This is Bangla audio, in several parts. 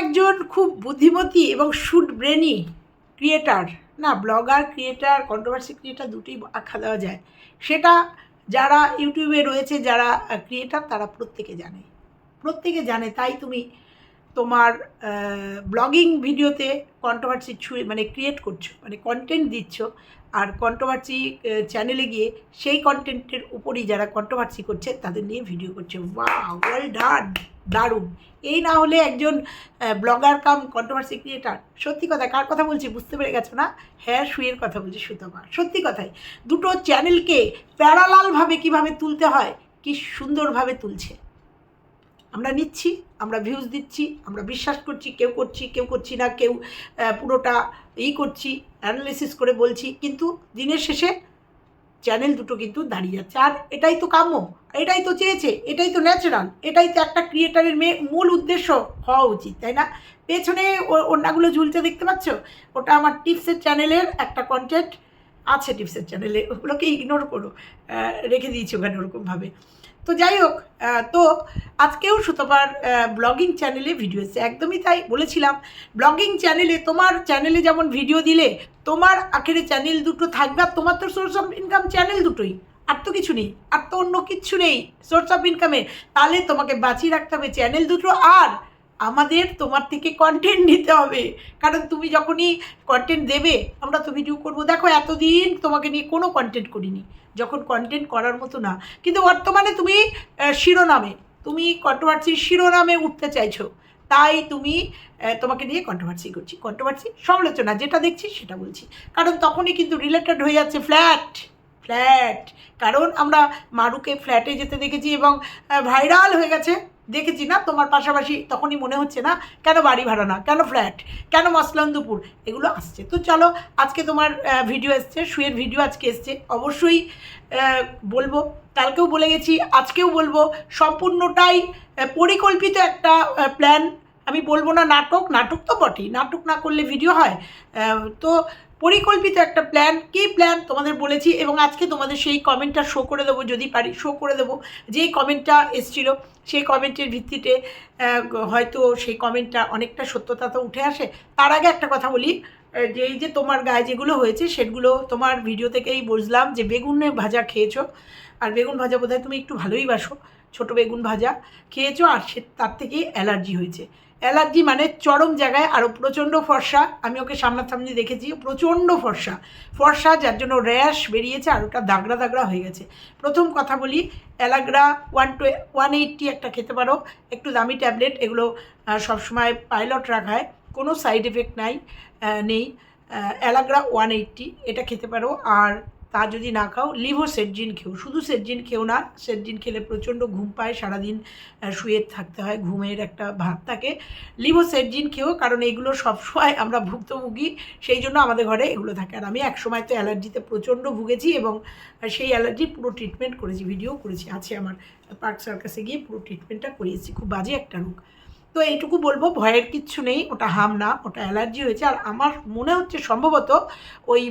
একজন খুব বুদ্ধিমতী এবং শুড ব্রেনি ক্রিয়েটার। না, ব্লগার, ক্রিয়েটার কন্ট্রোভার্সি ক্রিয়েটার দুটোই আখ্যা দেওয়া যায়। সেটা যারা ইউটিউবে রয়েছে, যারা ক্রিয়েটার, তারা প্রত্যেকে জানে। প্রত্যেকে জানে, তাই তুমি তোমার ব্লগিং ভিডিওতে কন্ট্রোভার্সি ছুঁয়ে মানে ক্রিয়েট করছ মানে কন্টেন্ট দিচ্ছ আর কন্ট্রোভার্সি চ্যানেলে গিয়ে সেই কন্টেন্টের উপরই যারা কন্ট্রোভার্সি করছে, তাদের নিয়ে ভিডিও করছে। ওয়া ওয়েল ডান দারুণ। এই না হলে একজন ব্লগার কাম কন্ট্রোভার্সি ক্রিয়েটার সত্যি কথা, কার কথা বলছি বুঝতে পেরে গেছো না? হ্যাঁ শুয়ের কথা বলছি সুতমা সত্যি কথাই, দুটো চ্যানেলকে প্যারালালভাবে কীভাবে তুলতে হয়, কি সুন্দরভাবে তুলছে। আমরা নিচ্ছি, আমরা ভিউজ দিচ্ছি, আমরা বিশ্বাস করছি, কেউ করছি কেউ করছি না, কেউ পুরোটা ই করছি অ্যানালিসিস করে বলছি, কিন্তু দিনের শেষে চ্যানেল দুটো কিন্তু দাঁড়িয়ে যাচ্ছে। আর এটাই তো কাম্য, এটাই তো চেয়েছে, এটাই তো ন্যাচারাল এটাই তো একটা ক্রিয়েটারের মেয়ে মূল উদ্দেশ্য হওয়া উচিত, তাই না? পেছনে ওড়নাগুলো ঝুলতে দেখতে পাচ্ছ? ওটা আমার টিপসের চ্যানেলের একটা কন্টেন্ট আছে টিপসের চ্যানেলে ওগুলোকে ইগনোর করো রেখে দিয়েছি ওখানে ওরকমভাবে। তো যাই হোক তো আজকেও সুতপার ব্লগিং চ্যানেলে ভিডিও এসছে। একদমই তাই বলেছিলাম। ব্লগিং চ্যানেলে তোমার চ্যানেলে যেমন ভিডিও দিলে, তোমার আখেরে চ্যানেল দুটো থাকবে আর তোমার তো সোর্স অফ ইনকাম চ্যানেল দুটোই। আর তো কিছু নেই, আর তো অন্য কিচ্ছু নেই। সোর্স অফ ইনকামের তাহলে তোমাকে বাঁচিয়ে রাখতে হবে চ্যানেল দুটো আর আমাদের তোমার থেকে কন্টেন্ট নিতে হবে। কারণ তুমি যখনই কন্টেন্ট দেবে, আমরা তো ভিডিও করব। দেখো, এতদিন তোমাকে নিয়ে কোনো কন্টেন্ট করিনি। যখন কন্টেন্ট করার মতো না। কিন্তু বর্তমানে তুমি শিরোনামে, তুমি কন্ট্রোভার্সির শিরোনামে উঠতে চাইছো। তাই তুমি তোমাকে নিয়ে কন্ট্রোভার্সি করছি। কন্ট্রোভার্সি সমালোচনা, যেটা দেখছি সেটা বলছি। কারণ তখনই কিন্তু রিলেটেড হয়ে যাচ্ছে ফ্ল্যাট ফ্ল্যাট কারণ আমরা মারুকে ফ্ল্যাটে যেতে দেখেছি এবং ভাইরাল হয়ে গেছে। দেখেছি না? তোমার পাশাপাশি তখনই মনে হচ্ছে না, কেন বাড়ি ভাড়া না? কেন ফ্ল্যাট কেন মসলন্দপুর? এগুলো আসছে। তো চলো, আজকে তোমার ভিডিও এসছে, শুয়ের ভিডিও আজকে এসছে। অবশ্যই বলব, কালকেও বলে গেছি, আজকেও বলব, সম্পূর্ণটাই পরিকল্পিত একটা প্ল্যান আমি বলব না নাটক নাটক তো বটেই। নাটক না করলে ভিডিও হয়। তো পরিকল্পিত একটা প্ল্যান কী প্ল্যান তোমাদের বলেছি এবং আজকে তোমাদের সেই কমেন্টটা শো করে দেবো যদি পারি শো করে দেবো। যেই কমেন্টটা এসছিল, সেই কমেন্টের ভিত্তিতে হয়তো সেই কমেন্টটা অনেকটা সত্যতা তো উঠে আসে। তার আগে একটা কথা বলি যে এই যে তোমার গায়ে যেগুলো হয়েছে, সেগুলো তোমার ভিডিও থেকেই বুঝলাম যে বেগুনে ভাজা খেয়েছো। আর বেগুন ভাজা বোধহয় তুমি একটু ভালোই বাসো, ছোটো বেগুন ভাজা খেয়েছো আর সে, তার থেকে অ্যালার্জি হয়েছে। অ্যালার্জি মানে চরম জায়গায় আরও প্রচণ্ড ফর্সা। আমি ওকে সামনাসামনি দেখেছি প্রচণ্ড ফর্সা। ফর্সা যার জন্য র্যাশ বেরিয়েছে আর ওটা দাগড়া দাগড়া হয়ে গেছে। প্রথম কথা বলি, Allegra one two one eighty একটা খেতে পারো। একটু দামি ট্যাবলেট, এগুলো সবসময় পাইলট রাখায়। কোনো সাইড এফেক্ট নাই নেই। অ্যালাগ্রা ওয়ান এইটটি, এটা খেতে পারো। আর তা যদি না খাও লিভো সেটজিন খেও। শুধু সেটজিন খেও না, সেটজিন খেলে প্রচণ্ড ঘুম পায়, সারাদিন শুয়ে থাকতে হয়, ঘুমের একটা ভাব থাকে। লিভো সেটজিন খেও, কারণ এগুলো সবসময় আমরা ভুক্তভোগী, সেই জন্য আমাদের ঘরে এগুলো থাকে। আর আমি একসময় তো অ্যালার্জিতে প্রচণ্ড ভুগেছি এবং সেই অ্যালার্জির পুরো ট্রিটমেন্ট করেছি, ভিডিও করেছি, আছে আমার। পার্ক সার্কাসে গিয়ে পুরো ট্রিটমেন্টটা করিয়েছি। খুব বাজে একটা রোগ। তো এইটুকু বলব, ভয়ের কিচ্ছু নেই, ওটা হাম না, ওটা অ্যালার্জি হয়েছে। আর আমার মনে হচ্ছে সম্ভবত ওই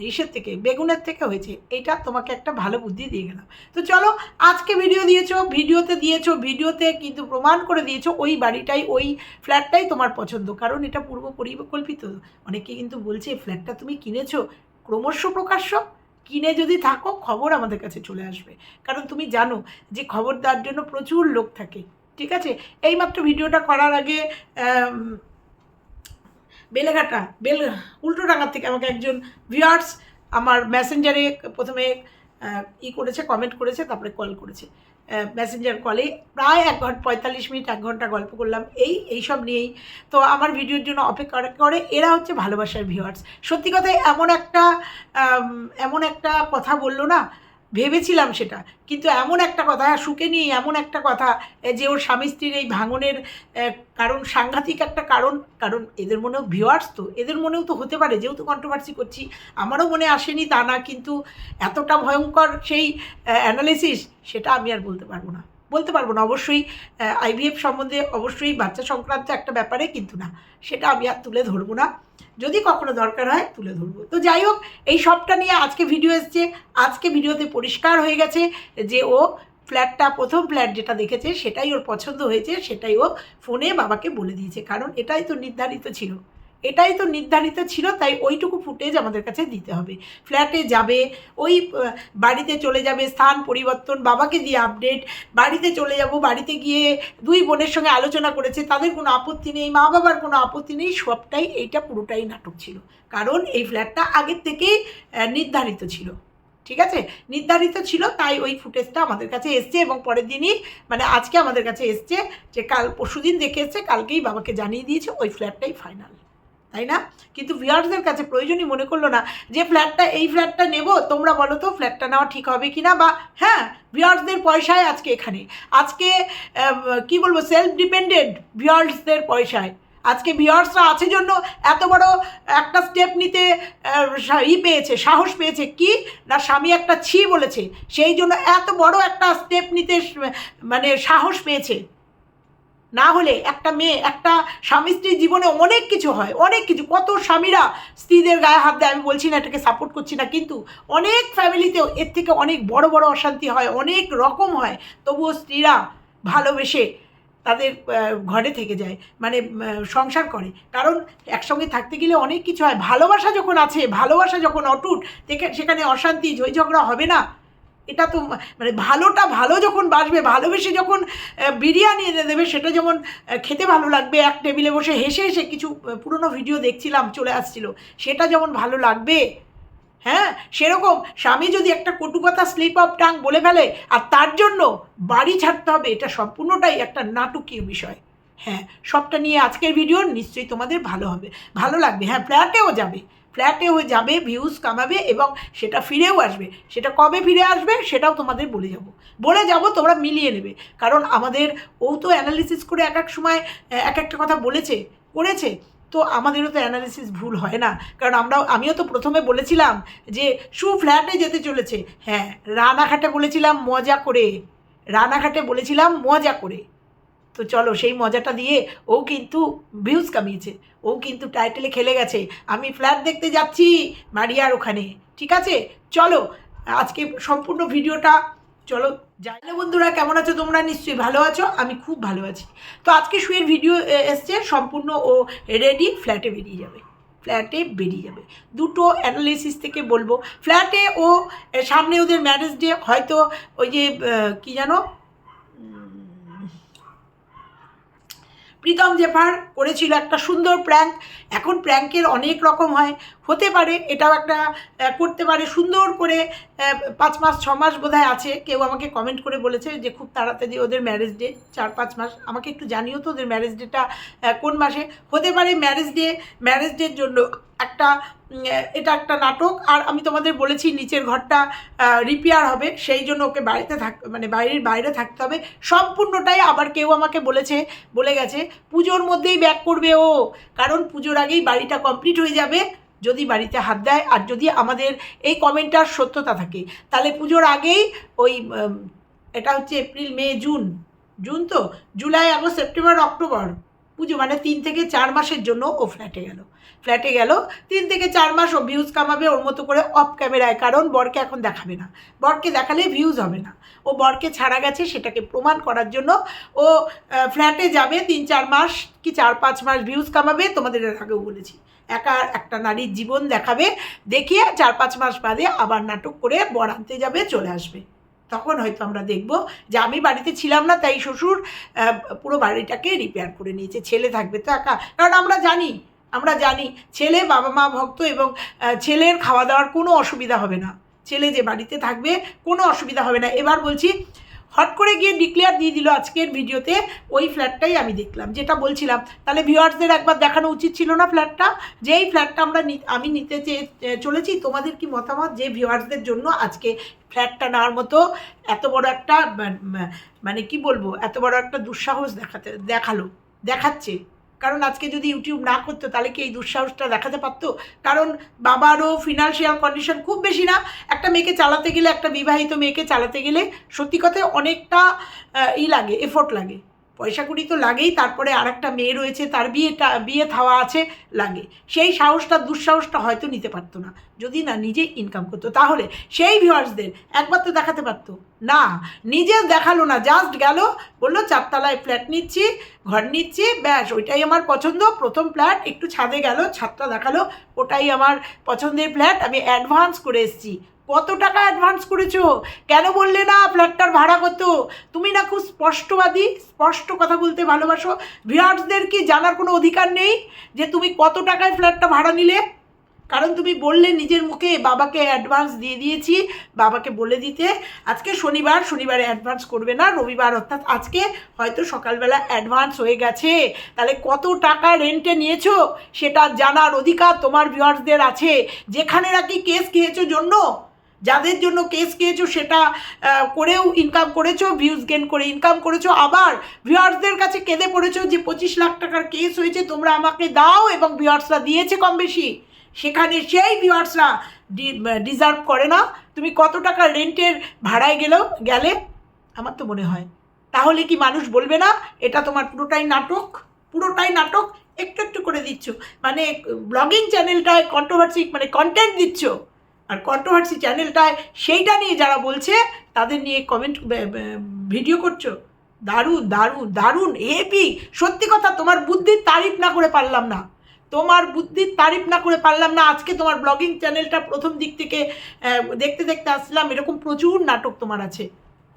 ইসের থেকে, বেগুনের থেকে হয়েছে। এটা তোমাকে একটা ভালো বুদ্ধি দিয়ে গেলাম। তো চলো, আজকে ভিডিও দিয়েছ, ভিডিওতে দিয়েছ, ভিডিওতে কিন্তু প্রমাণ করে দিয়েছ, ওই বাড়িটাই, ওই ফ্ল্যাটটাই তোমার পছন্দ। কারণ এটা পূর্ব পরিকল্পিত। অনেকে কিন্তু বলছে ফ্ল্যাটটা তুমি কিনেছো? ক্রমশ প্রকাশ্য। কিনে যদি থাকো, খবর আমাদের কাছে চলে আসবে। কারণ তুমি জানো যে খবর দেওয়ার জন্য প্রচুর লোক থাকে। ঠিক আছে? এইমাত্র ভিডিওটা করার আগে বেলেঘাটা, বেল, উল্টোডাঙ্গার থেকে আমাকে একজন ভিউয়ার্স আমার মেসেঞ্জারে প্রথমে ই করেছে কমেন্ট করেছে, তারপরে কল করেছে। মেসেঞ্জার কলে প্রায় এক ঘণ্টা, পঁয়তাল্লিশ মিনিট, এক ঘণ্টা গল্প করলাম। এই, এইসব নিয়েই। তো আমার ভিডিওর জন্য অপেক্ষা করে, এরা হচ্ছে ভালোবাসার ভিউয়ার্স সত্যি কথা এমন একটা এমন একটা কথা বলল না ভেবেছিলাম সেটা। কিন্তু এমন একটা কথা হ্যাঁ, সুখে নিয়ে এমন একটা কথা যে ওর স্বামী স্ত্রীর এই ভাঙনের কারণ সাংঘাতিক একটা কারণ কারণ এদের মনেও ভিওয়ার্স তো এদের মনেও তো হতে পারে যেহেতু কন্ট্রোভার্সি করছি আমারও মনে আসেনি তা না কিন্তু এতটা ভয়ঙ্কর সেই অ্যানালিসিস সেটা আমি আর বলতে পারব না। বলতে পারব না অবশ্যই আইভিএফ সম্বন্ধে অবশ্যই বাচ্চা সংক্রান্ত একটা ব্যাপারে কিন্তু না সেটা আমি আর তুলে ধরবো না। যদি কখনো দরকার হয় তুলে ধরবো। তো যাই হোক, এই সবটা নিয়ে আজকে ভিডিও এসছে। আজকে ভিডিওতে পরিষ্কার হয়ে গেছে যে ও ফ্ল্যাটটা প্রথম ফ্ল্যাট যেটা দেখেছে, সেটাই ওর পছন্দ হয়েছে, সেটাই ও ফোনে বাবাকে বলে দিয়েছে। কারণ এটাই তো নির্ধারিত ছিল। এটাই তো নির্ধারিত ছিল, তাই ওইটুকু ফুটেজ আমাদের কাছে দিতে হবে। ফ্ল্যাটে যাবে, ওই বাড়িতে চলে যাবে, স্থান পরিবর্তন, বাবাকে দিয়ে আপডেট, বাড়িতে চলে যাব, বাড়িতে গিয়ে দুই বোনের সঙ্গে আলোচনা করেছে, তাদের কোনো আপত্তি নেই, মা বাবার কোনো আপত্তি নেই, সবটাই এইটা পুরোটাই নাটক ছিল। কারণ এই ফ্ল্যাটটা আগের থেকেই নির্ধারিত ছিল। ঠিক আছে? নির্ধারিত ছিল, তাই ওই ফুটেজটা আমাদের কাছে এসছে এবং পরের দিনই মানে আজকে আমাদের কাছে এসছে যে কাল পরশুদিন দেখে এসছে, কালকেই বাবাকে জানিয়ে দিয়েছে, ওই ফ্ল্যাটটাই ফাইনাল। তাই না? কিন্তু ভিউয়ার্সদের কাছে প্রয়োজনই মনে করল না যে ফ্ল্যাটটা, এই ফ্ল্যাটটা নেব, তোমরা বলো তো ফ্ল্যাটটা নেওয়া ঠিক হবে কি না বা হ্যাঁ ভিউয়ার্সদের পয়সায় আজকে এখানে। আজকে কি বলব সেলফ ডিপেন্ডেন্ট ভিউয়ার্সদের পয়সায়। আজকে ভিউয়ার্সরা আছে জন্য এত বড় একটা স্টেপ নিতে ই পেয়েছে, সাহস পেয়েছে কি? না স্বামী একটা ছি বলেছে, সেই জন্য এত বড় একটা স্টেপ নিতে মানে সাহস পেয়েছে। না হলে একটা মেয়ে, একটা স্বামী স্ত্রীর জীবনে অনেক কিছু হয়, অনেক কিছু। কত স্বামীরা স্ত্রীদের গায়ে হাত দেয়, আমি বলছি না এটাকে সাপোর্ট করছি না, কিন্তু অনেক ফ্যামিলিতেও এর থেকে অনেক বড় বড় অশান্তি হয়, অনেক রকম হয়। তবুও স্ত্রীরা ভালোবেসে তাদের ঘরে থেকে যায় মানে সংসার করে। কারণ একসঙ্গে থাকতে গেলে অনেক কিছু হয়। ভালোবাসা যখন আছে, ভালোবাসা যখন অটুট সেখানে অশান্তি ঝগড়া হবে না। এটা তো মানে ভালোটা ভালো যখন বাসবে, ভালোবেসে যখন বিরিয়ানি এনে দেবে, সেটা যেমন খেতে ভালো লাগবে, এক টেবিলে বসে হেসে হেসে কিছু পুরনো ভিডিও দেখছিলাম, চলে আসছিল, সেটা যেমন ভালো লাগবে হ্যাঁ? সেরকম স্বামী যদি একটা কটু কথা স্লিপ অফ টাং বলে ফেলে, আর তার জন্য বাড়ি ছাড়তে হবে, এটা সম্পূর্ণটাই একটা নাটকীয় বিষয় হ্যাঁ? সবটা নিয়ে আজকের ভিডিও নিশ্চয়ই তোমাদের ভালো হবে, ভালো লাগবে হ্যাঁ? ফ্ল্যাটেও যাবে ফ্ল্যাটেও যাবে ভিউজ কামাবে এবং সেটা ফিরেও আসবে। সেটা কবে ফিরে আসবে সেটাও তোমাদের বলে যাব। বলে যাব তোমরা মিলিয়ে নেবে। কারণ আমাদের ও তো অ্যানালিসিস করে এক এক সময় এক একটা কথা বলেছে, করেছে। তো আমাদেরও তো অ্যানালিসিস ভুল হয় না। কারণ আমরাও, আমিও তো প্রথমে বলেছিলাম যে, সু ফ্ল্যাটে যেতে চলেছে। হ্যাঁ রানাঘাটে বলেছিলাম, মজা করে। রানাঘাটে বলেছিলাম, মজা করে। তো চলো সেই মজাটা দিয়ে ও কিন্তু ভিউজ কামিয়েছে। ও কিন্তু টাইটেলে খেলে গেছে। আমি ফ্ল্যাট দেখতে যাচ্ছি মারিয়ার ওখানে। ঠিক আছে? চলো, আজকে সম্পূর্ণ ভিডিওটা চলো না বন্ধুরা, কেমন আছো তোমরা? নিশ্চয়ই ভালো আছো। আমি খুব ভালো আছি। তো আজকে শুয়ের ভিডিও এসছে, সম্পূর্ণ ও রেডি ফ্ল্যাটে বেরিয়ে যাবে। ফ্ল্যাটে বেরিয়ে যাবে। দুটো অ্যানালিসিস থেকে বলব। ফ্ল্যাটে ও, সামনে ওদের ম্যারেজ ডে হয়তো ওই যে কি জানো? প্রীতম জেফার করেছিল একটা সুন্দর প্র্যাঙ্ক এখন প্র্যাঙ্কের অনেক রকম হয়। হতে পারে, এটাও একটা করতে পারে, সুন্দর করে পাঁচ মাস, ছ মাস বোধহয় আছে। কেউ আমাকে কমেন্ট করে বলেছে যে, খুব তাড়াতাড়ি ওদের ম্যারেজ ডে চার পাঁচ মাস। আমাকে একটু জানিও তো ওদের ম্যারেজ ডেটা কোন মাসে? হতে পারে ম্যারেজ ডে ম্যারেজ ডের জন্য একটা এটা একটা নাটক। আর আমি তোমাদের বলেছি, নিচের ঘরটা রিপেয়ার হবে। সেই জন্য ওকে বাড়িতে থাক মানে বাইরের বাইরে থাকতে হবে। সম্পূর্ণটাই আবার কেউ আমাকে বলেছে, বলে গেছে, পুজোর মধ্যেই ব্যাক করবে ও। কারণ পুজোর আগেই বাড়িটা কমপ্লিট হয়ে যাবে। যদি বাড়িতে হাত দেয় আর যদি আমাদের এই কমেন্টটার সত্যতা থাকে। তাহলে পুজোর আগেই ওই এটা হচ্ছে এপ্রিল, মে, জুন। জুন তো? July, August, September, October. পুজো মানে তিন থেকে চার মাসের জন্য ও ফ্ল্যাটে গেল। ফ্ল্যাটে গেল, তিন থেকে চার মাস ও ভিউজ কামাবে ওর মতো করে অফ ক্যামেরায় কারণ বরকে এখন দেখাবে না। বরকে দেখালে ভিউজ হবে না। ও বরকে ছাড়া গেছে সেটাকে প্রমাণ করার জন্য ও ফ্ল্যাটে যাবে তিন চার মাস কি চার পাঁচ মাস ভিউজ কামাবে তোমাদের আগেও বলেছি। একা একটা নারীর জীবন দেখাবে, দেখিয়ে চার পাঁচ মাস বাদে আবার নাটক করে বর আনতে যাবে, চলে আসবে। তখন হয়তো আমরা দেখব যে আমি বাড়িতে ছিলাম না, তাই শ্বশুর পুরো বাড়িটাকে রিপেয়ার করে নিয়েছে, ছেলে থাকবে তো একা। কারণ আমরা জানি আমরা জানি ছেলে বাবা মা ভক্ত এবং ছেলের খাওয়া দাওয়ার কোনো অসুবিধা হবে না। ছেলে যে বাড়িতে থাকবে, কোনো অসুবিধা হবে না। এবার বলছি হট করে গিয়ে ডিক্লেয়ার দিয়ে দিল আজকের ভিডিওতে ওই ফ্ল্যাটটাই আমি দেখলাম। যেটা বলছিলাম, তাহলে ভিউয়ার্সদের একবার দেখানো উচিত ছিল না ফ্ল্যাটটা যে এই ফ্ল্যাটটা আমরা আমি নিতে চেয়ে চলেছি, তোমাদের কি মতামত যে ভিউয়ার্সদের জন্য আজকে ফ্ল্যাটটা নেওয়ার মতো এত বড় একটা মা- মা- মানে কি বলব, এত বড় একটা দুঃসাহস দেখাতে, দেখাল, দেখাচ্ছে? কারণ আজকে যদি ইউটিউব না করতো, তাহলে কি এই দুঃসাহসটা দেখাতে পারতো? কারণ বাবারও ফিনান্সিয়াল কন্ডিশন খুব বেশি না। একটা মেয়েকে চালাতে গেলে, একটা বিবাহিত মেয়েকে চালাতে গেলে সত্যি কথায় অনেকটা ই লাগে এফোর্ট লাগে। পয়সা কুড়ি তো লাগেই, তারপরে আর একটা মেয়ে রয়েছে, তার বিয়েটা, বিয়ে থাওয়া আছে, লাগে। সেই সাহসটা, দুঃসাহসটা হয়তো নিতে পারতো না। যদি না নিজে ইনকাম করতো, তাহলে সেই ভিউয়ার্সদের একবার তো দেখাতে পারতো। না, নিজে দেখাল না জাস্ট গেল, বলল, চারতলায় ফ্ল্যাট নিচ্ছি, ঘর নিচ্ছি, ব্যাস, ওইটাই আমার পছন্দ। প্রথম ফ্ল্যাট একটু ছাদে গেল, ছাদটা দেখাল, ওটাই আমার পছন্দের ফ্ল্যাট আমি অ্যাডভান্স করে এসেছি। কত টাকা অ্যাডভান্স করেছ? কেন বললে না ফ্ল্যাটটার ভাড়া কত? তুমি না খুব স্পষ্টবাদী, স্পষ্ট কথা বলতে ভালোবাসো। ভিউয়ার্সদের কি জানার কোনো অধিকার নেই যে তুমি কত টাকায় ফ্ল্যাটটা ভাড়া নিলে? কারণ তুমি বললে নিজের মুখে, বাবাকে অ্যাডভান্স দিয়ে দিয়েছি, বাবাকে বলে দিতে। আজকে শনিবার, শনিবারে অ্যাডভান্স করবে না, রবিবার অর্থাৎ আজকে হয়তো সকালবেলা অ্যাডভান্স হয়ে গেছে। তাহলে কত টাকা রেন্টে নিয়েছো? সেটা জানার অধিকার তোমার ভিউয়ার্সদের আছে। যেখানে নাকি কেস খেয়েছো জন্য? যাদের জন্য কেস খেয়েছো, সেটা করেও ইনকাম করেছ ভিউজ গেন করে ইনকাম করেছ। আবার ভিউয়ার্সদের কাছে কেঁদে পড়েছো যে, পঁচিশ লাখ টাকার কেস হয়েছে, তোমরা আমাকে দাও এবং ভিউয়ার্সরা দিয়েছে কম বেশি সেখানে সেই ভিউয়ার্সরা ডিজার্ভ করে না। তুমি কত টাকা রেন্টের ভাড়ায় গেলেও, গেলে? আমার তো মনে হয়। তাহলে কি মানুষ বলবে না, এটা তোমার পুরোটাই নাটক? পুরোটাই নাটক? একটু একটু করে দিচ্ছ। মানে ব্লগিং চ্যানেলটায় কন্ট্রোভার্সি মানে কন্টেন্ট দিচ্ছ। আর কন্ট্রোভার্সি চ্যানেলটায় সেইটা নিয়ে যারা বলছে, তাদের নিয়ে কমেন্ট ভিডিও করছ। দারুণ দারুণ দারুণ হেপি সত্যি কথা, তোমার বুদ্ধির তারিফ না করে পারলাম না। তোমার বুদ্ধির তারিফ না করে পারলাম না। আজকে তোমার ব্লগিং চ্যানেলটা প্রথম দিক থেকে দেখতে দেখতে আসলাম, এরকম প্রচুর নাটক তোমার আছে।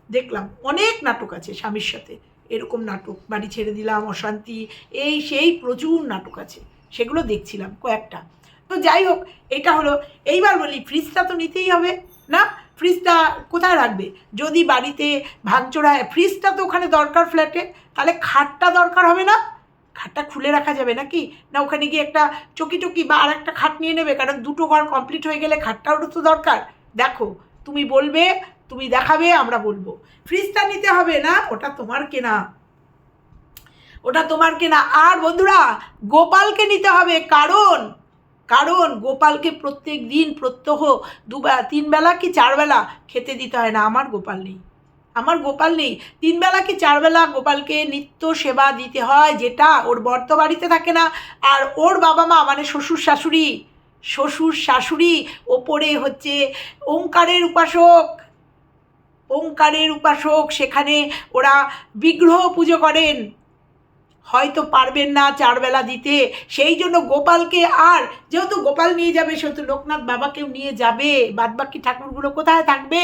দেখলাম, অনেক নাটক আছে স্বামীর সাথে। এরকম নাটক, বাড়ি ছেড়ে দিলাম, অশান্তি, এই সেই প্রচুর নাটক আছে। সেগুলো দেখছিলাম কয়েকটা। তো যাই হোক, এটা হলো। এইবার বলি, ফ্রিজটা তো নিতেই হবে, না? ফ্রিজটা কোথায় রাখবে? যদি বাড়িতে ভাঙচোরা হয় ফ্রিজটা তো ওখানে দরকার ফ্ল্যাটে, তাহলে খাটটা দরকার হবে না? খাটটা খুলে রাখা যাবে নাকি? না ওখানে গিয়ে একটা চকি টকি বা আর একটা খাট নিয়ে নেবে, কারণ দুটো ঘর কমপ্লিট হয়ে গেলে খাটটাও তো দরকার। দেখো, তুমি বলবে, তুমি দেখাবে, আমরা বলব। ফ্রিজটা নিতে হবে না, ওটা তোমার কেনা। ওটা তোমার কেনা। আর বন্ধুরা, গোপালকে নিতে হবে, কারণ কারণ গোপালকে প্রত্যেক দিন প্রত্যহ দুবেলা, তিনবেলা কি চারবেলা খেতে দিতে হয় না? আমার গোপাল নেই। আমার গোপাল নেই। তিনবেলা কি চারবেলা গোপালকে নিত্য সেবা দিতে হয় যেটা ওর বর্ত বাড়িতে থাকে না। আর ওর বাবা মা মানে শ্বশুর শাশুড়ি শ্বশুর শাশুড়ি ওপরে হচ্ছে ওঙ্কারের উপাসক। ওঙ্কারের উপাসক, সেখানে ওরা বিগ্রহ পুজো করেন। হয়তো পারবেন না চারবেলা দিতে। সেই জন্য গোপালকে আর, যেহেতু গোপাল নিয়ে যাবে, সেহেতু লোকনাথ বাবাকেও নিয়ে যাবে। বাদবাকি ঠাকুরগুলো কোথায় থাকবে?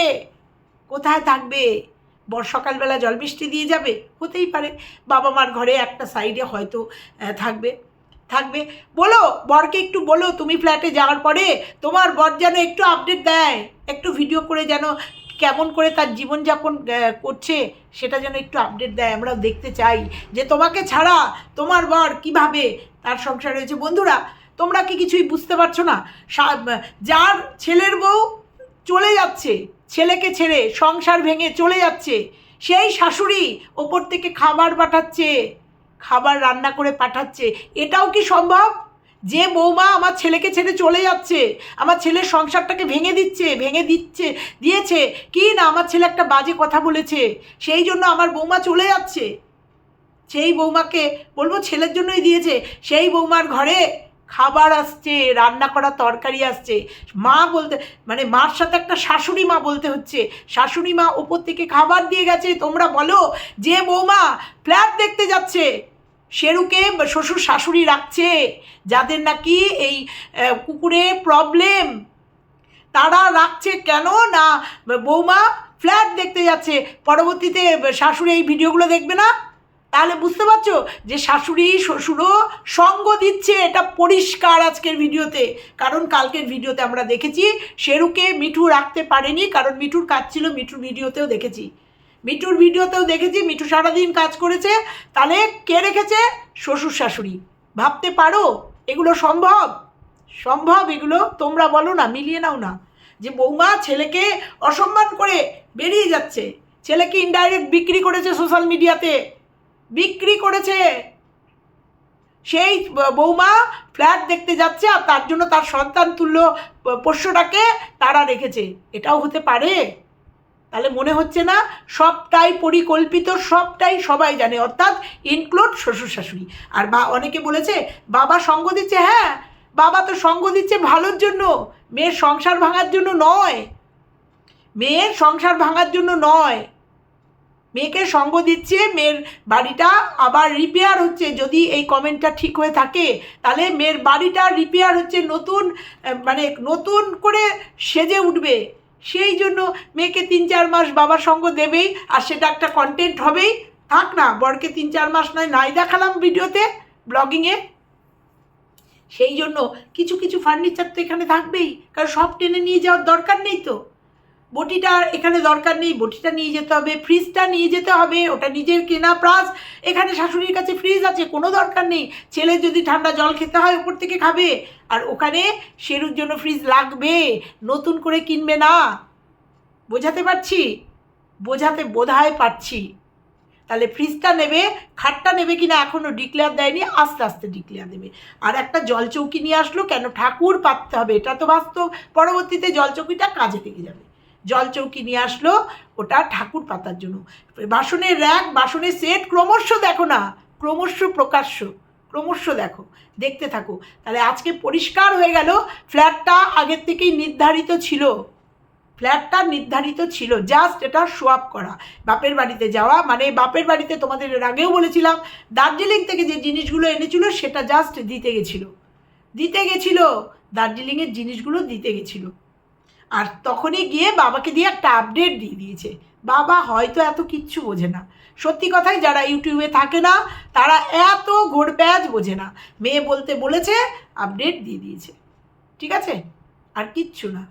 কোথায় থাকবে? বর সকালবেলা জল বৃষ্টি দিয়ে যাবে? হতেই পারে। বাবা মার ঘরে একটা সাইডে হয়তো থাকবে। থাকবে। বলো, বরকে একটু বলো, তুমি ফ্ল্যাটে যাওয়ার পরে তোমার বর যেন একটু আপডেট দেয়। একটু ভিডিও করে যেন কেমন করে তার জীবনযাপন করছে সেটা যেন একটু আপডেট দেয় আমরা দেখতে চাই। যে তোমাকে ছাড়া তোমার বর কীভাবে তার সংসার হয়েছে। বন্ধুরা, তোমরা কি কিছুই বুঝতে পারছ না? যার ছেলের বউ চলে যাচ্ছে, ছেলেকে ছেড়ে সংসার ভেঙে চলে যাচ্ছে, সেই শাশুড়ি ওপর থেকে খাবার পাঠাচ্ছে, খাবার রান্না করে পাঠাচ্ছে। এটাও কি সম্ভব? যে বৌমা আমার ছেলেকে ছেড়ে চলে যাচ্ছে, আমার ছেলের সংসারটাকে ভেঙে দিচ্ছে ভেঙে দিচ্ছে, দিয়েছে, কি না আমার ছেলে একটা বাজে কথা বলেছে, সেই জন্য আমার বৌমা চলে যাচ্ছে। সেই বৌমাকে বলব ছেলের জন্যই দিয়েছে, সেই বৌমার ঘরে খাবার আসছে, রান্না করা তরকারি আসছে। মা বলতে মানে মার সাথে একটা শাশুড়ি মা বলতে হচ্ছে, শাশুড়ি মা ওপর থেকে খাবার দিয়ে গেছে, তোমরা বলো, যে বৌমা ফ্ল্যাট দেখতে যাচ্ছে শেরুকে শ্বশুর শাশুড়ি রাখছে, যাদের নাকি এই কুকুরে প্রবলেম তারা রাখছে কেন? না, বৌমা ফ্ল্যাট দেখতে যাচ্ছে। পরবর্তীতে শাশুড়ি এই ভিডিওগুলো দেখবে না? তাহলে বুঝতে পারছ যে শাশুড়ি, শ্বশুরও সঙ্গ দিচ্ছে এটা পরিষ্কার আজকের ভিডিওতে। কারণ কালকের ভিডিওতে আমরা দেখেছি, শেরুকে মিঠু রাখতে পারেনি, কারণ মিঠুর কাজ ছিল, মিঠুর ভিডিওতেও দেখেছি। মিঠুর ভিডিওতেও দেখেছি, মিঠু সারাদিন কাজ করেছে তাহলে কে রেখেছে? শ্বশুর শাশুড়ি। ভাবতে পারো, এগুলো সম্ভব? সম্ভব এগুলো? তোমরা বলো না, মিলিয়ে নাও না। যে বৌমা ছেলেকে অসম্মান করে বেরিয়ে যাচ্ছে, ছেলেকে ইনডাইরেক্ট বিক্রি করেছে সোশ্যাল মিডিয়াতে বিক্রি করেছে। সেই বৌমা ফ্ল্যাট দেখতে যাচ্ছে আর তার জন্য তার সন্তান তুল্য পোষ্যটাকে তারা রেখেছে। এটাও হতে পারে? তাহলে মনে হচ্ছে না সবটাই পরিকল্পিত, সবটাই সবাই জানে, অর্থাৎ ইনক্লুড শ্বশুর শাশুড়ি আর বা অনেকে বলেছে, বাবা সঙ্গ দিচ্ছে হ্যাঁ বাবা তো সঙ্গ দিচ্ছে ভালোর জন্য, মেয়ের সংসার ভাঙার জন্য নয়। মেয়ের সংসার ভাঙার জন্য নয়। মেয়েকে সঙ্গ দিচ্ছে, মেয়ের বাড়িটা আবার রিপেয়ার হচ্ছে, যদি এই কমেন্টটা ঠিক হয়ে থাকে, তাহলে মেয়ের বাড়িটা রিপেয়ার হচ্ছে, নতুন মানে নতুন করে সেজে উঠবে। সেই জন্য মেয়েকে তিন চার মাস বাবার সঙ্গ দেবেই, আর সেটা একটা কন্টেন্ট হবেই। থাক না, বরকে তিন চার মাস নয়, নাই দেখালাম ভিডিওতে ব্লগিংয়ে সেই জন্য কিছু কিছু ফার্নিচার তো এখানে থাকবেই, কারণ সব টেনে নিয়ে যাওয়ার দরকার নেই তো। বটিটা এখানে দরকার নেই, বটিটা নিয়ে যেতে হবে ফ্রিজটা নিয়ে যেতে হবে, ওটা নিজের কেনা প্লাস এখানে শাশুড়ির কাছে ফ্রিজ আছে, কোনো দরকার নেই। ছেলে যদি ঠান্ডা জল খেতে হয় উপর থেকে খাবে, আর ওখানে শেরুর জন্য ফ্রিজ লাগবে, নতুন করে কিনবে না। বোঝাতে পারছি? বোঝাতে বোধহয় পারছি। তাহলে ফ্রিজটা নেবে, খাটটা নেবে কিনা এখনও ডিক্লেয়ার দেয়নি, আস্তে আস্তে ডিক্লেয়ার দেবে। আর একটা জলচৌকি নিয়ে আসলো, কেন ঠাকুর পাততে হবে, এটা তো বাস্তব। পরবর্তীতে জলচৌকিটা কাজে লেগে যাবে। জলচৌকি নিয়ে আসলো, ওটা ঠাকুর পাতার জন্য। বাসনের র্যাক বাসনের সেট ক্রমশ দেখো না, ক্রমশ প্রকাশ্য, ক্রমশ দেখো, দেখতে থাকো। তাহলে আজকে পরিষ্কার হয়ে গেল ফ্ল্যাটটা আগের থেকেই নির্ধারিত ছিল। ফ্ল্যাটটা নির্ধারিত ছিল জাস্ট এটা সোয়াপ করা। বাপের বাড়িতে যাওয়া মানে বাপের বাড়িতে তোমাদের এর আগেও বলেছিলাম, দার্জিলিং থেকে যে জিনিসগুলো এনেছিল, সেটা জাস্ট দিতে গেছিল। দিতে গেছিল, দার্জিলিংয়ের জিনিসগুলো দিতে গেছিল। আর তখনই গিয়ে বাবাকে দিয়ে একটা আপডেট দিয়ে দিয়েছে। বাবা হয়তো এত কিচ্ছু বোঝে না। সত্যি কথাই যারা ইউটিউবে থাকে না, তারা এত ঘোরপ্যাচ বোঝে না। মেয়ে বলতে বলেছে আপডেট দিয়ে দিয়েছে। ঠিক আছে? আর কিচ্ছু না।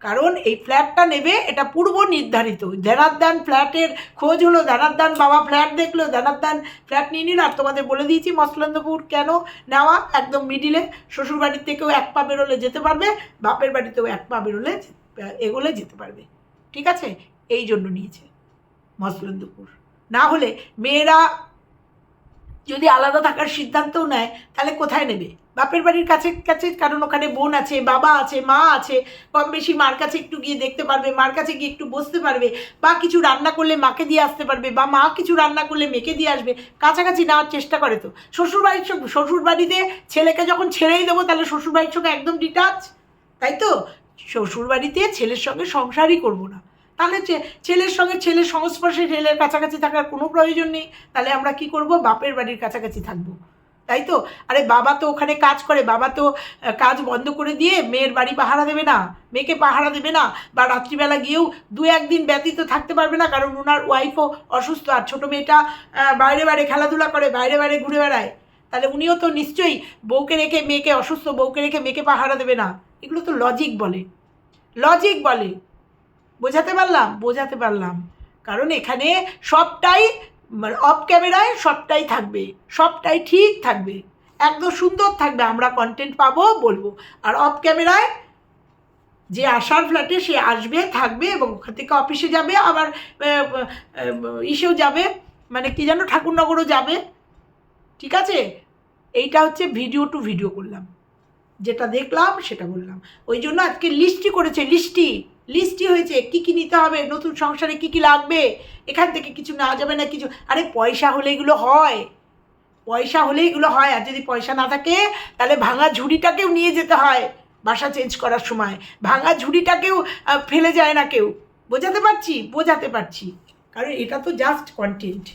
কারণ এই ফ্ল্যাটটা নেবে, এটা পূর্ব নির্ধারিত। ধনাদ্দান ফ্ল্যাটের খোঁজ হলো ধনাদ্দান বাবা ফ্ল্যাট দেখল ধনাদ্দান ফ্ল্যাট নিয়ে নিল। আর তোমাদের বলে দিয়েছি, মসলন্দপুর কেন নেওয়া? একদম মিডিলে শ্বশুর বাড়ির থেকেও এক পা বেরোলে যেতে পারবে, বাপের বাড়িতেও এক পা বেরোলে যে- এগোলে যেতে পারবে। ঠিক আছে? এই জন্য নিয়েছে মসলন্দপুর না হলে মেয়েরা যদি আলাদা থাকার সিদ্ধান্তও নেয়, তাহলে কোথায় নেবে? বাপের বাড়ির কাছে কাছে কারণ ওখানে বোন আছে, বাবা আছে, মা আছে, কম বেশি মার কাছে একটু গিয়ে দেখতে পারবে, মার কাছে গিয়ে একটু বসতে পারবে, বা কিছু রান্না করলে মাকে দিয়ে আসতে পারবে, বা মা কিছু রান্না করলে মেয়েকে দিয়ে আসবে, কাছাকাছি নেওয়ার চেষ্টা করে তো। শ্বশুরবাড়ির সঙ্গে শ্বশুরবাড়িতে ছেলেকে যখন ছেড়েই দেবো, তাহলে শ্বশুরবাড়ির সঙ্গে একদম ডিটাচ তাই তো? শ্বশুরবাড়িতে ছেলের সঙ্গে সংসারই করব না। তাহলে ছেলের সঙ্গে ছেলের সংস্পর্শে ছেলের কাছাকাছি থাকার কোনো প্রয়োজন নেই। তাহলে আমরা কি করব? বাপের বাড়ির কাছাকাছি থাকব। তাই তো? আরে বাবা তো ওখানে কাজ করে। বাবা তো কাজ বন্ধ করে দিয়ে মেয়ের বাড়ি পাহারা দেবে না। মেয়েকে পাহারা দেবে না। বা রাত্রিবেলা গিয়েও দু একদিন ব্যতীত থাকতে পারবে না। কারণ ওনার ওয়াইফও অসুস্থ আর ছোটো মেয়েটা বাইরে বাইরে খেলাধুলা করে, বাইরে বাইরে ঘুরে বেড়ায়। তাহলে উনিও তো নিশ্চয়ই বউকে রেখে মেয়েকে অসুস্থ, বউকে রেখে মেয়েকে পাহারা দেবে না। এগুলো তো লজিক বলে। লজিক বলে। বোঝাতে পারলাম? বোঝাতে পারলাম। কারণ এখানে সবটাই অফ ক্যামেরায় সবটাই থাকবে। সবটাই ঠিক থাকবে। একদম সুন্দর থাকবে। আমরা কন্টেন্ট পাবো, বলব। আর অফ ক্যামেরায় যে আসার ফ্ল্যাটে সে আসবে, থাকবে এবং ওখান থেকে অফিসে যাবে, আবার ইসেও যাবে। মানে কি যেন ঠাকুরনগরও যাবে। ঠিক আছে? এইটা হচ্ছে ভিডিও টু ভিডিও করলাম। যেটা দেখলাম, সেটা বললাম। ওই জন্য আজকে লিস্টই করেছে লিস্টি লিস্টই হয়েছে, কি কি নিতে হবে, নতুন সংসারে কি কি লাগবে, এখান থেকে কিছু নেওয়া যাবে না, কিছু। আরে পয়সা হলে এগুলো হয়। পয়সা হলে এগুলো হয়, আর যদি পয়সা না থাকে, তাহলে ভাঙা ঝুড়িটাকেও নিয়ে যেতে হয় বাসা চেঞ্জ করার সময়। ভাঙা ঝুড়িটাকেও ফেলে যায় না কেউ। বোঝাতে পারছি? বোঝাতে পারছি। কারণ এটা তো জাস্ট কন্টেন্ট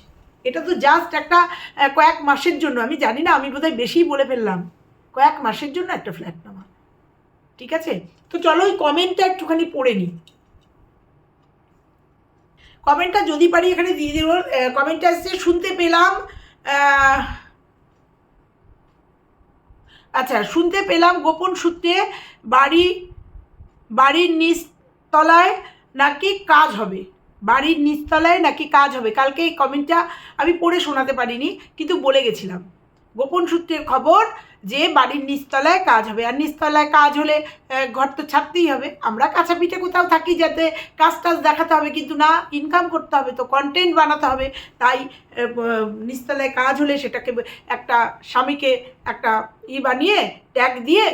এটা তো জাস্ট একটা কয়েক মাসের জন্য। আমি জানি না, আমি বোধহয় বেশিই বলে ফেললাম। কয়েক মাসের জন্য একটা ফ্ল্যাট নেওয়া ঠিক আছে? তো চলো ওই কমেন্টটা একটুখানি পড়ে নিই। কমেন্টটা যদি পারি এখানে দিয়ে দিব। কমেন্টটা এসছে, শুনতে পেলাম। আচ্ছা শুনতে পেলাম গোপন সূত্রে বাড়ি, বাড়ির নিচতলায় নাকি কাজ হবে? বাড়ির নিচতলায় নাকি কাজ হবে? কালকে এই কমেন্টটা আমি পড়ে শোনাতে পারিনি, কিন্তু বলে গেছিলাম। গোপন সূত্রের খবর যে বাড়ির নিচতলায় কাজ হবে। আর নিচতলায় কাজ হলে ঘর তো ছাড়তেই হবে। আমরা কাছা পিঠে কোথাও থাকি যাতে কাজ টাজ দেখাতে হবে, কিন্তু না ইনকাম করতে হবে, তো কন্টেন্ট বানাতে হবে। তাই নিচতলায় কাজ হলে সেটাকে একটা স্বামীকে একটা ই বানিয়ে ট্যাগ দিয়ে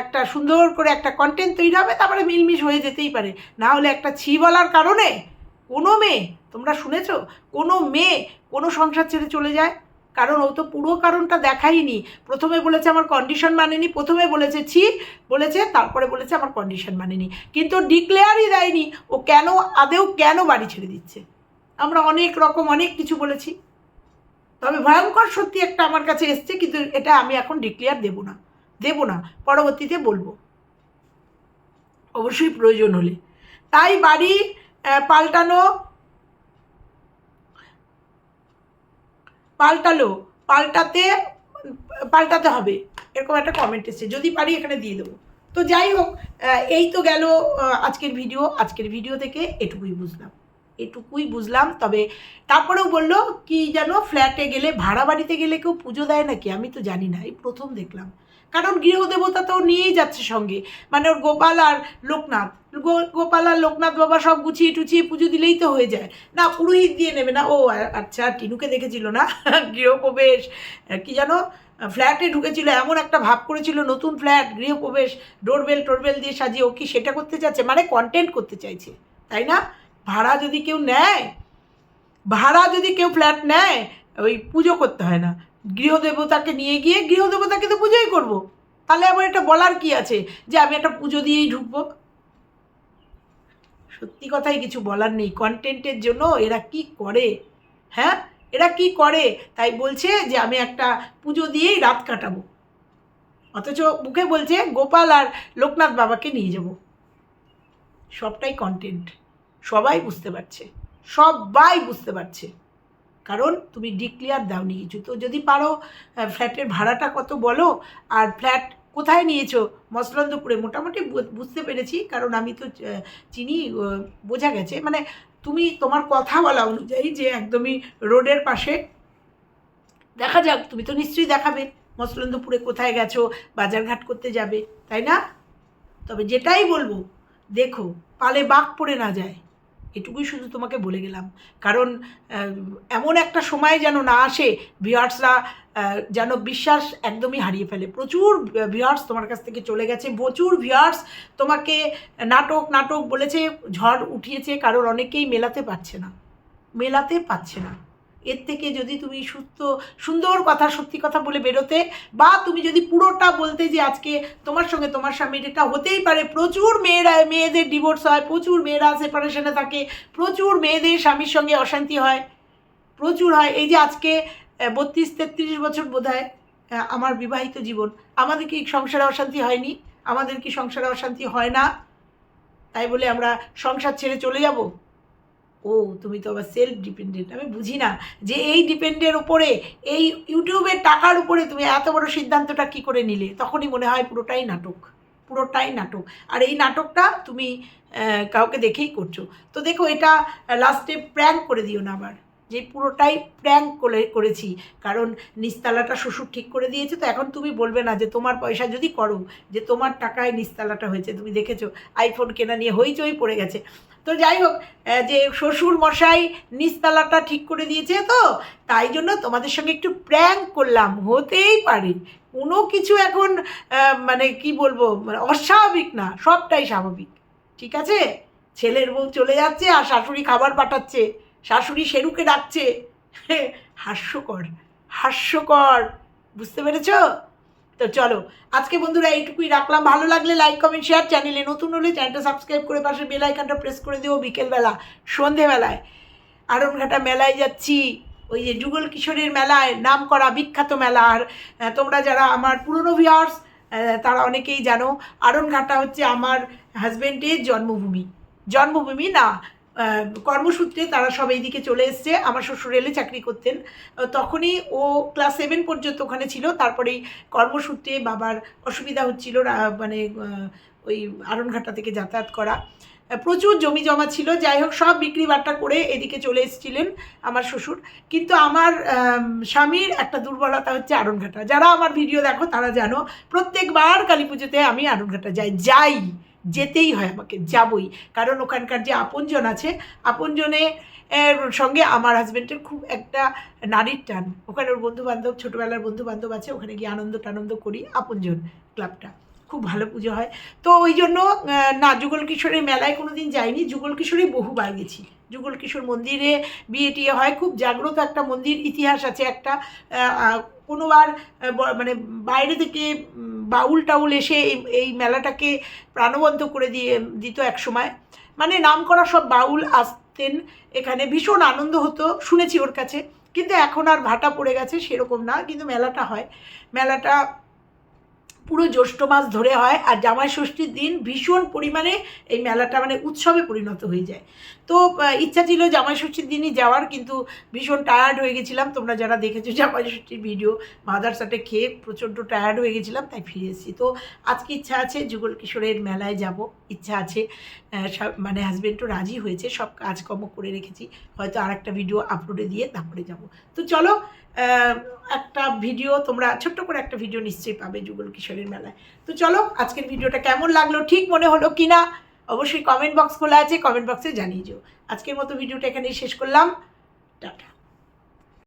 একটা সুন্দর করে একটা কন্টেন্ট তৈরি হবে, তারপরে মিলমিশ হয়ে যেতেই পারে। না হলে একটা ছি বলার কারণে কোনো মেয়ে, তোমরা শুনেছ? কোনো মেয়ে কোনো সংসার ছেড়ে চলে যায়? কারণ ও তো পুরো কারণটা দেখাইনি প্রথমে বলেছে আমার কন্ডিশন মানেনি, প্রথমে বলেছে ছি, বলেছে, তারপরে বলেছে আমার কন্ডিশন মানেনি। কিন্তু ডিক্লেয়ারই দেয়নি। ও কেন, আদেও কেন বাড়ি ছেড়ে দিচ্ছে? আমরা অনেক রকম অনেক কিছু বলেছি। তবে ভয়ঙ্কর সত্যি একটা আমার কাছে এসছে, কিন্তু এটা আমি এখন ডিক্লেয়ার দেব না। দেব না, পরবর্তীতে বলব। অবশ্যই প্রয়োজন হলে। তাই বাড়ি পাল্টানো পাল্টালো, পাল্টাতে পাল্টাতে হবে। এরকম একটা কমেন্ট এসেছে। যদি পারি এখানে দিয়ে দেবো। তো যাই হোক এই তো গেল আজকের ভিডিও আজকের ভিডিও থেকে এটুকুই বুঝলাম। এটুকুই বুঝলাম। তবে তারপরেও বলল, কি যেন ফ্ল্যাটে গেলে, ভাড়া বাড়িতে গেলে কেউ পুজো দেয় নাকি? আমি তো জানি না। এই প্রথম দেখলাম। কারণ গৃহদেবতা তো নিয়েই যাচ্ছে সঙ্গে। মানে ওর গোপাল আর লোকনাথ। গো- গোপাল লোকনাথ বাবা সব গুছিয়ে টুচিয়ে পুজো দিলেই তো হয়ে যায়। না, পুরোহিত দিয়ে নেবে না। ও আচ্ছা টিনুকে দেখেছিল না? গৃহপ্রবেশ কি জানো? ফ্ল্যাটে ঢুকেছিল, এমন একটা ভাব করেছিল, নতুন ফ্ল্যাট, গৃহপ্রবেশ, ডোরবেল, টোরবেল দিয়ে সাজিয়ে ও কি সেটা করতে চাচ্ছে মানে কন্টেন্ট করতে চাইছে, তাই না? ভাড়া যদি কেউ নেয়, ভাড়া যদি কেউ ফ্ল্যাট নেয়, ওই পুজো করতে হয় না। গৃহদেবতাকে নিয়ে গিয়ে গৃহদেবতাকে তো পুজোই করব। তাহলে আবার এটা বলার কি আছে? যে আমি একটা পুজো দিয়েই ঢুকবো? সত্যি কথাই কিছু বলার নেই। কন্টেন্টের জন্য এরা কি করে? হ্যাঁ? এরা কি করে? তাই বলছে যে আমি একটা পুজো দিয়েই রাত কাটাবো। অথচ মুখে বলছে গোপাল আর লোকনাথ বাবাকে নিয়ে যাব। সবটাই কন্টেন্ট সবাই বুঝতে পারছে। সবাই বুঝতে পারছে। কারণ তুমি ডিক্লিয়ার দাওনি কিছু। তো যদি পারো ফ্ল্যাটের ভাড়াটা কত বলো? আর ফ্ল্যাট কোথায় নিয়েছো? মসলন্দপুরে। মোটামুটি বুঝতে পেরেছি, কারণ আমি তো চিনি বোঝা গেছে। মানে তুমি তোমার কথা বলা অনুযায়ী যে একদমই রোডের পাশে, দেখা যাক, তুমি তো নিশ্চয়ই দেখাবে মসলন্দপুরে কোথায় গেছো, বাজারঘাট করতে যাবে, তাই না? তবে যেটাই বলব, দেখো, পালে বাঘ পড়ে না যায়। এটুকুই শুধু তোমাকে বলে গেলাম। কারণ এমন একটা সময় যেন না আসে ভিউয়ার্সরা যেন বিশ্বাস একদমই হারিয়ে ফেলে। প্রচুর ভিউয়ার্স তোমার কাছ থেকে চলে গেছে, প্রচুর ভিউয়ার্স তোমাকে নাটক নাটক বলেছে, ঝড় উঠিয়েছে কারণ অনেকেই মেলাতে পারছে না। মেলাতে পারছে না। এর থেকে যদি তুমি সুস্থ, সুন্দর কথা, সত্যি কথা বলে বেরোতে বা তুমি যদি পুরোটা বলতে যে আজকে তোমার সঙ্গে তোমার স্বামীর এটা হতেই পারে। প্রচুর মেয়েরা, মেয়েদের ডিভোর্স হয়, প্রচুর মেয়েরা সেপারেশনে থাকে, প্রচুর মেয়েদের স্বামীর সঙ্গে অশান্তি হয়, প্রচুর হয়। এই যে আজকে বত্রিশ, তেত্রিশ বছর বোধ আমার বিবাহিত জীবন, আমাদের কি সংসারে অশান্তি হয়নি? আমাদের কি সংসারে অশান্তি হয় না? তাই বলে আমরা সংসার ছেড়ে চলে যাব? ও, তুমি তো আবার সেলফ ডিপেন্ডেন্ট আমি বুঝি না যে এই ডিপেন্ডের উপরে, এই ইউটিউবের টাকার উপরে তুমি এত বড় সিদ্ধান্তটা কি করে নিলে? তখনই মনে হয় পুরোটাই নাটক পুরোটাই নাটক। আর এই নাটকটা তুমি কাউকে দেখেই করছ। তো দেখো, এটা লাস্টে প্র্যাঙ্ক করে দিও না আবার। যে পুরোটাই প্র্যাঙ্ক করে, করেছি। কারণ নিস্তালাটা শ্বশুর ঠিক করে দিয়েছে, তো এখন তুমি বলবে না যে তোমার পয়সা যদি করো, যে তোমার টাকায় নিস্তালাটা হয়েছে। তুমি দেখেছ আইফোন কেনা নিয়ে হইচই পড়ে গেছে। তো যাই হোক যে শ্বশুর মশাই নিস্তালাটা ঠিক করে দিয়েছে তো, তাই জন্য তোমাদের সঙ্গে একটু প্র্যাঙ্ক করলাম, হতেই পারে। কোনো কিছু এখন মানে কি বলব মানে অস্বাভাবিক না, সবটাই স্বাভাবিক। ঠিক আছে? ছেলের বউ চলে যাচ্ছে আর শাশুড়ি খাবার পাঠাচ্ছে, শাশুড়ি শেরুকে ডাকছে। হাস্যকর হাস্যকর। বুঝতে পেরেছ? তো চলো, আজকে বন্ধুরা এইটুকুই রাখলাম। ভালো লাগলে লাইক কমেন্ট শেয়ার চ্যানেলে নতুন হলে চ্যানেলটা সাবস্ক্রাইব করে পাশে বেল আইকনটা প্রেস করে দিও বিকেলবেলা, সন্ধেবেলায়। আরনঘাটা মেলায় যাচ্ছি, ওই যে যুগল কিশোরের মেলায়, নাম করা বিখ্যাত মেলা। আর তোমরা যারা আমার পুরনো ভিউয়ার্স তারা অনেকেই জানো আরনঘাটা হচ্ছে আমার হাজব্যান্ডের জন্মভূমি। জন্মভূমি না কর্মসূত্রে তারা সব এইদিকে চলে এসছে। আমার শ্বশুর রেলে চাকরি করতেন। তখনই ও ক্লাস সেভেন পর্যন্ত ওখানে ছিল। তারপরেই কর্মসূত্রে বাবার অসুবিধা হচ্ছিল মানে ওই আরনঘাটা থেকে যাতায়াত করা। প্রচুর জমি জমা ছিল। যাই হোক, সব বিক্রি বাট্টা করে এদিকে চলে এসেছিলেন আমার শ্বশুর। কিন্তু আমার স্বামীর একটা দুর্বলতা হচ্ছে আরনঘাটা যারা আমার ভিডিও দেখো, তারা জানো, প্রত্যেকবার কালী পুজোতে আমি আরনঘাটা যাই যাই। যেতেই হয় আমাকে, যাবই। কারণ ওখানকার যে আপনজন আছে, আপনজনে, এর সঙ্গে আমার হাজব্যান্ডের খুব একটা নারীর টান। ওখানে ওর বন্ধু বান্ধব ছোটোবেলার বন্ধু বান্ধব আছে, ওখানে গিয়ে আনন্দ টানন্দ করি, আপনজন, ক্লাবটা। খুব ভালো পুজো হয়। তো ওই জন্য না যুগল কিশোরের মেলায় কোনো দিন যাইনি। যুগল কিশোরে বহুবার গেছি। যুগল কিশোর মন্দিরে বিয়ে টিয়ে হয়। খুব জাগ্রত একটা মন্দির ইতিহাস আছে একটা। কোনোবার মানে বাইরে থেকে বাউল টাউল এসে এই এই মেলাটাকে প্রাণবন্ত করে দিয়ে, দিত এক সময়। মানে নাম করা সব বাউল আসতেন এখানে। ভীষণ আনন্দ হতো, শুনেছি ওর কাছে। কিন্তু এখন আর ভাটা পড়ে গেছে সেরকম না। কিন্তু মেলাটা হয়। মেলাটা পুরো জ্যৈষ্ঠ মাস ধরে হয় আর জামাই ষষ্ঠীর দিন ভীষণ পরিমাণে এই মেলাটা মানে উৎসবে পরিণত হয়ে যায়। তো ইচ্ছা ছিল জামাই ষষ্ঠীর দিনই যাওয়ার কিন্তু ভীষণ টায়ার্ড হয়ে গেছিলাম। তোমরা যারা দেখেছ জামাই ষষ্ঠীর ভিডিও মাদারসাটে খেয়ে প্রচণ্ড টায়ার্ড হয়ে গেছিলাম, তাই ফিরে এসেছি। তো, আজকে ইচ্ছা আছে যুগল কিশোরের মেলায় যাব, ইচ্ছা আছে মানে হাজব্যান্ডও রাজি হয়েছে, সব কাজকর্ম করে রেখেছি। হয়তো আর একটা ভিডিও আপলোডে দিয়ে তারপরে যাব। তো চলো একটা ভিডিও তোমরা, ছোট্ট করে একটা ভিডিও নিশ্চয়ই পাবে যুগল কিশোরের মেলায়। তো চলো, আজকের ভিডিওটা কেমন লাগল, ঠিক মনে হলো কি না অবশ্যই কমেন্ট বক্স খোলা আছে কমেন্ট বক্সে জানিয়ে যেও আজকের মতো ভিডিওটা এখানেই শেষ করলাম। টাটা।